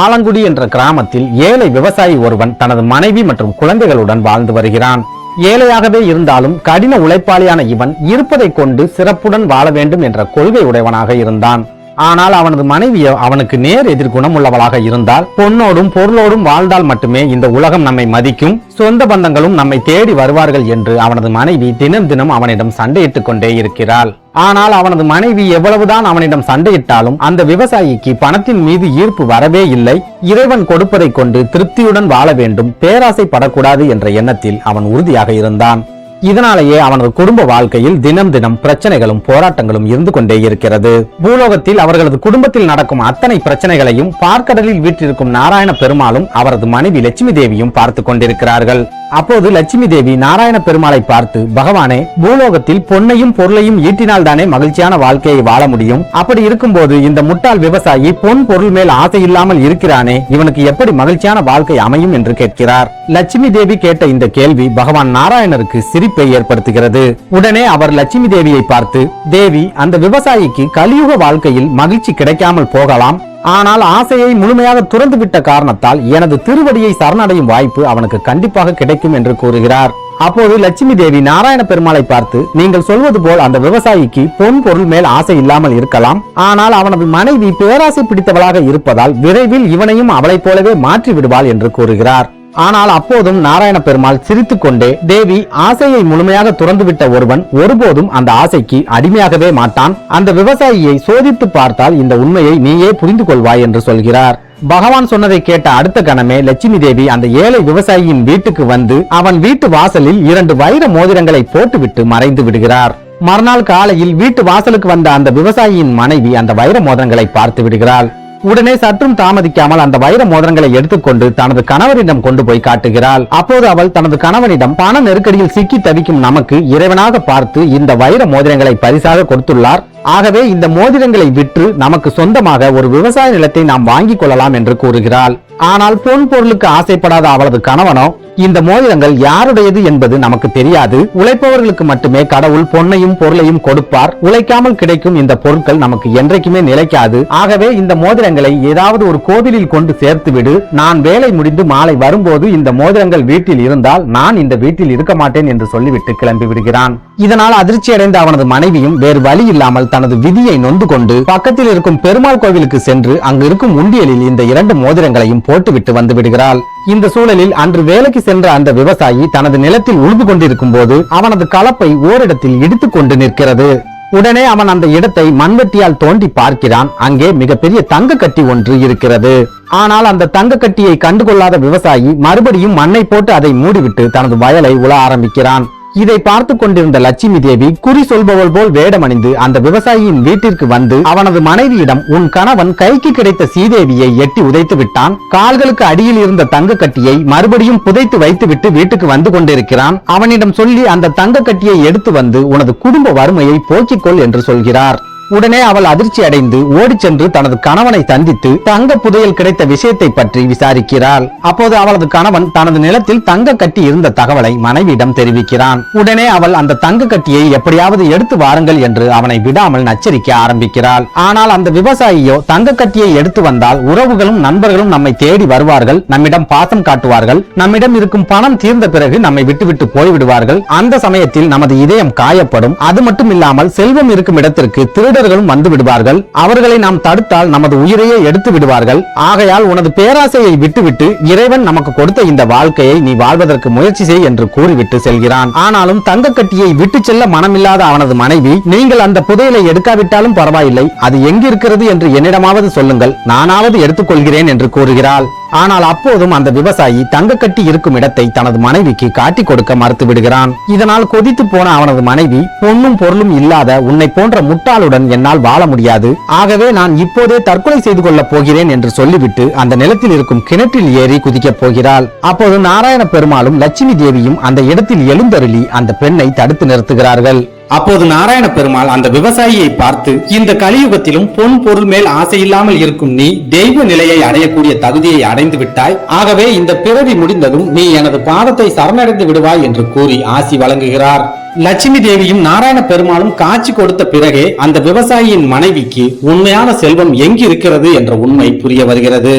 ஆலங்குடி என்ற கிராமத்தில் ஏழை விவசாயி ஒருவன் தனது மனைவி மற்றும் குழந்தைகளுடன் வாழ்ந்து வருகிறான். ஏழையாகவே இருந்தாலும் கடின உழைப்பாளியான இவன் இருப்பதை கொண்டு சிறப்புடன் வாழ வேண்டும் என்ற கொள்கை உடையவனாக இருந்தான். ஆனால் அவனது மனைவியோ அவனுக்கு நேர் எதிர்குணம் உள்ளவளாக இருந்தால் பொன்னோடும் பொருளோடும் வாழ்ந்தால் மட்டுமே இந்த உலகம் நம்மை மதிக்கும். சொந்த பந்தங்களும் நம்மை தேடி வருவார்கள் என்று அவனது மனைவி தினம் தினம் அவனிடம் சண்டையிட்டுக் கொண்டே இருக்கிறாள். ஆனால் அவனது மனைவி எவ்வளவுதான் அவனிடம் சண்டையிட்டாலும் அந்த விவசாயிக்கு பணத்தின் மீது ஈர்ப்பு வரவே இல்லை. இறைவன் கொடுப்பதை கொண்டு திருப்தியுடன் வாழ வேண்டும். பேராசை படக்கூடாது என்ற எண்ணத்தில் அவன் உறுதியாக இருந்தான். இதனாலேயே அவனது குடும்ப வாழ்க்கையில் தினம் தினம் பிரச்சனைகளும் போராட்டங்களும் இருந்து கொண்டே இருக்கிறது. பூலோகத்தில் அவர்களது குடும்பத்தில் நடக்கும் அத்தனை பிரச்சனைகளையும் பார்க்கடலில் வீற்றிருக்கும் நாராயண பெருமாளும் அவரது மனைவி லட்சுமி தேவியும் பார்த்து கொண்டிருக்கிறார்கள். அப்போது லட்சுமி தேவி நாராயண பெருமாளை பார்த்து பகவானே பூலோகத்தில் பொன்னையும் பொருளையும் ஈட்டினால் தானே மகிழ்ச்சியான வாழ்க்கையை வாழ முடியும்? அப்படி இருக்கும்போது இந்த முட்டாள் விவசாயி பொன் பொருள் மேல் ஆசை இல்லாமல் இருக்கிறானே இவனுக்கு எப்படி மகிழ்ச்சியான வாழ்க்கை அமையும் என்று கேட்கிறார்? லட்சுமி தேவி கேட்ட இந்த கேள்வி பகவான் நாராயணருக்கு சிரிப்பை ஏற்படுத்துகிறது. உடனே அவர் லட்சுமி தேவியை பார்த்து தேவி அந்த விவசாயிக்கு கலியுக வாழ்க்கையில் மகிழ்ச்சி கிடைக்காமல் போகலாம். ஆனால் ஆசையை முழுமையாக துறந்துவிட்ட காரணத்தால் எனது திருவடியை சரணடையும் வாய்ப்பு அவனுக்கு கண்டிப்பாக கிடைக்கும் என்று கூறுகிறார். அப்போது லட்சுமி தேவி நாராயண பெருமாளை பார்த்து நீங்கள் சொல்வது போல் அந்த விவசாயிக்கு பொன் பொருள் மேல் ஆசை இல்லாமல் இருக்கலாம். ஆனால் அவனது மனைவி பேராசை பிடித்தவளாக இருப்பதால் விரைவில் இவனையும் அவளைப் போலவே மாற்றி விடுவாள் என்று கூறுகிறார். ஆனால் அப்போதும் நாராயண பெருமாள் சிரித்துக் கொண்டே தேவி ஆசையை முழுமையாக துறந்துவிட்ட ஒருவன் ஒருபோதும் அந்த ஆசைக்கு அடிமையாகவே மாட்டான். அந்த விவசாயியை சோதித்து பார்த்தால் இந்த உண்மையை நீயே புரிந்து கொள்வாய் என்று சொல்கிறார். பகவான் சொன்னதை கேட்ட அடுத்த கணமே லட்சுமி தேவி அந்த ஏழை விவசாயியின் வீட்டுக்கு வந்து அவன் வீட்டு வாசலில் இரண்டு வைர மோதிரங்களை போட்டுவிட்டு மறைந்து விடுகிறார். மறுநாள் காலையில் வீட்டு வாசலுக்கு வந்த அந்த விவசாயியின் மனைவி அந்த வைர மோதிரங்களை பார்த்து விடுகிறாள். உடனே சற்றும் தாமதிக்காமல் அந்த வைர மோதிரங்களை எடுத்துக்கொண்டு தனது கணவரிடம் கொண்டு போய் காட்டுகிறாள். அப்போது அவள் தனது கணவனிடம் பண நெருக்கடியில் சிக்கி தவிக்கும் நமக்கு இறைவனாக பார்த்து இந்த வைர மோதிரங்களை பரிசாக கொடுத்துள்ளார். ஆகவே இந்த மோதிரங்களை விற்று நமக்கு சொந்தமாக ஒரு விவசாய நிலத்தை நாம் வாங்கிக் கொள்ளலாம் என்று கூறுகிறாள். ஆனால் பொன் பொருளுக்கு ஆசைப்படாத அவளது கணவனோ இந்த மோதிரங்கள் யாருடையது என்பது நமக்கு தெரியாது. உழைப்பவர்களுக்கு மட்டுமே கடவுள் பொன்னையும் பொருளையும் கொடுப்பார். உழைக்காமல் கிடைக்கும் இந்த பொருட்கள் நமக்கு என்றைக்குமே நிலைக்காது. ஆகவே இந்த மோதிரங்களை ஏதாவது ஒரு கோவிலில் கொண்டு சேர்த்து விடு நான் வேலை முடிந்து மாலை வரும்போது இந்த மோதிரங்கள் வீட்டில் இருந்தால் நான் இந்த வீட்டில் இருக்க மாட்டேன் என்று சொல்லிவிட்டு கிளம்பி விடுகிறான். இதனால் அதிர்ச்சியடைந்த அவனது மனைவியும் வேறு வழி இல்லாமல் தனது விதியை நொந்து கொண்டு பக்கத்தில் இருக்கும் பெருமாள் கோவிலுக்கு சென்று அங்கு இருக்கும் உண்டியலில் இந்த இரண்டு மோதிரங்களையும் போட்டுவிட்டு வந்து விடுகிறாள். இந்த சூழலில் அன்று வேலைக்கு சென்ற அந்த விவசாயி தனது நிலத்தில் உழுது கொண்டிருக்கும் போது அவனது கலப்பை ஓரிடத்தில் இடித்துக் கொண்டு நிற்கிறது. உடனே அவன் அந்த இடத்தை மண்வெட்டியால் தோண்டி பார்க்கிறான். அங்கே மிகப்பெரிய தங்க கட்டி ஒன்று இருக்கிறது. ஆனால் அந்த தங்க கட்டியை கண்டுகொள்ளாத விவசாயி மறுபடியும் மண்ணை போட்டு அதை மூடிவிட்டு தனது வயலை உழ ஆரம்பிக்கிறான். இதை பார்த்து கொண்டிருந்த லட்சுமி தேவி குறி சொல்பவள் போல் வேடமணிந்து அந்த விவசாயியின் வீட்டிற்கு வந்து அவனது மனைவியிடம் உன் கணவன் கைக்கு கிடைத்த சீதேவியை எட்டி உதைத்து விட்டான். கால்களுக்கு அடியில் இருந்த தங்க கட்டியை மறுபடியும் புதைத்து வைத்துவிட்டு வீட்டுக்கு வந்து கொண்டிருக்கிறான். அவனிடம் சொல்லி அந்த தங்க கட்டியை எடுத்து வந்து உனது குடும்ப வறுமையை போக்கிக்கொள் என்று சொல்கிறார். உடனே அவள் அதிர்ச்சி அடைந்து ஓடிச் சென்று தனது கணவனை சந்தித்து தங்க புதையல் கிடைத்த விஷயத்தை பற்றி விசாரிக்கிறாள். அப்போது அவளது கணவன் தனது நிலத்தில் தங்க கட்டி இருந்த தகவலை மனைவியிடம் தெரிவிக்கிறான். உடனே அவள் அந்த தங்க கட்டியை எப்படியாவது எடுத்து வாருங்கள் என்று அவனை விடாமல் நச்சரிக்க ஆரம்பிக்கிறாள். ஆனால் அந்த விவசாயியோ தங்க கட்டியை எடுத்து வந்தால் உறவுகளும் நண்பர்களும் நம்மை தேடி வருவார்கள் நம்மிடம் பாசம் காட்டுவார்கள் நம்மிடம் இருக்கும் பணம் தீர்ந்த பிறகு நம்மை விட்டுவிட்டு போய்விடுவார்கள். அந்த சமயத்தில் நமது இதயம் காயப்படும். அது மட்டும் இல்லாமல் செல்வம் இருக்கும் இடத்திற்கு திருட திருடர்களும் வந்து விடுவார்கள். அவர்களை நாம் தடுத்தால் நமது உயிரையே எடுத்து விடுவார்கள். ஆகையால் உனது பேராசையை விட்டுவிட்டு இறைவன் நமக்கு கொடுத்த இந்த வாழ்க்கையை நீ வாழ்வதற்கு முயற்சி செய் என்று கூறிவிட்டு செல்கிறான். ஆனாலும் தங்க கட்டியை விட்டு செல்ல மனமில்லாத அவனது மனைவி நீங்கள் அந்த புதையலை எடுக்காவிட்டாலும் பரவாயில்லை. அது எங்கிருக்கிறது என்று என்னிடமாவது சொல்லுங்கள். நானாவது எடுத்துக்கொள்கிறேன் என்று கூறுகிறாள். ஆனால் அப்போதும் அந்த விவசாயி தங்க கட்டி இருக்கும் இடத்தை தனது மனைவிக்கு காட்டி கொடுக்க மறுத்து விடுகிறான். இதனால் கொதித்து போன அவனது மனைவி பொண்ணும் பொருளும் இல்லாத உன்னை போன்ற முட்டாளுடன் என்னால் வாழ முடியாது. ஆகவே நான் இப்போதே தற்கொலை செய்து கொள்ளப் போகிறேன் என்று சொல்லிவிட்டு அந்த நிலத்தில் இருக்கும் கிணற்றில் ஏறி குதிக்கப் போகிறாள். அப்போது நாராயண பெருமாளும் லட்சுமி தேவியும் அந்த இடத்தில் எழுந்தருளி அந்த பெண்ணை தடுத்து நிறுத்துகிறார்கள். அப்போது நாராயண பெருமாள் அந்த விவசாயியை பார்த்து இந்த கலியுகத்திலும் பொன் பொருள் மேல் ஆசை இல்லாமல் இருக்கும் நீ தெய்வ நிலையை அடையக்கூடிய தகுதியை அடைந்து விட்டாய். ஆகவே இந்த பிறவி முடிந்ததும் நீ எனது பாதத்தை சரணடைந்து விடுவாய் என்று கூறி ஆசி வழங்குகிறார். லட்சுமி தேவியும் நாராயண பெருமாளும் காட்சி கொடுத்த பிறகே அந்த விவசாயியின் மனைவிக்கு உண்மையான செல்வம் எங்கு இருக்கிறது என்ற உண்மை புரிய வருகிறது.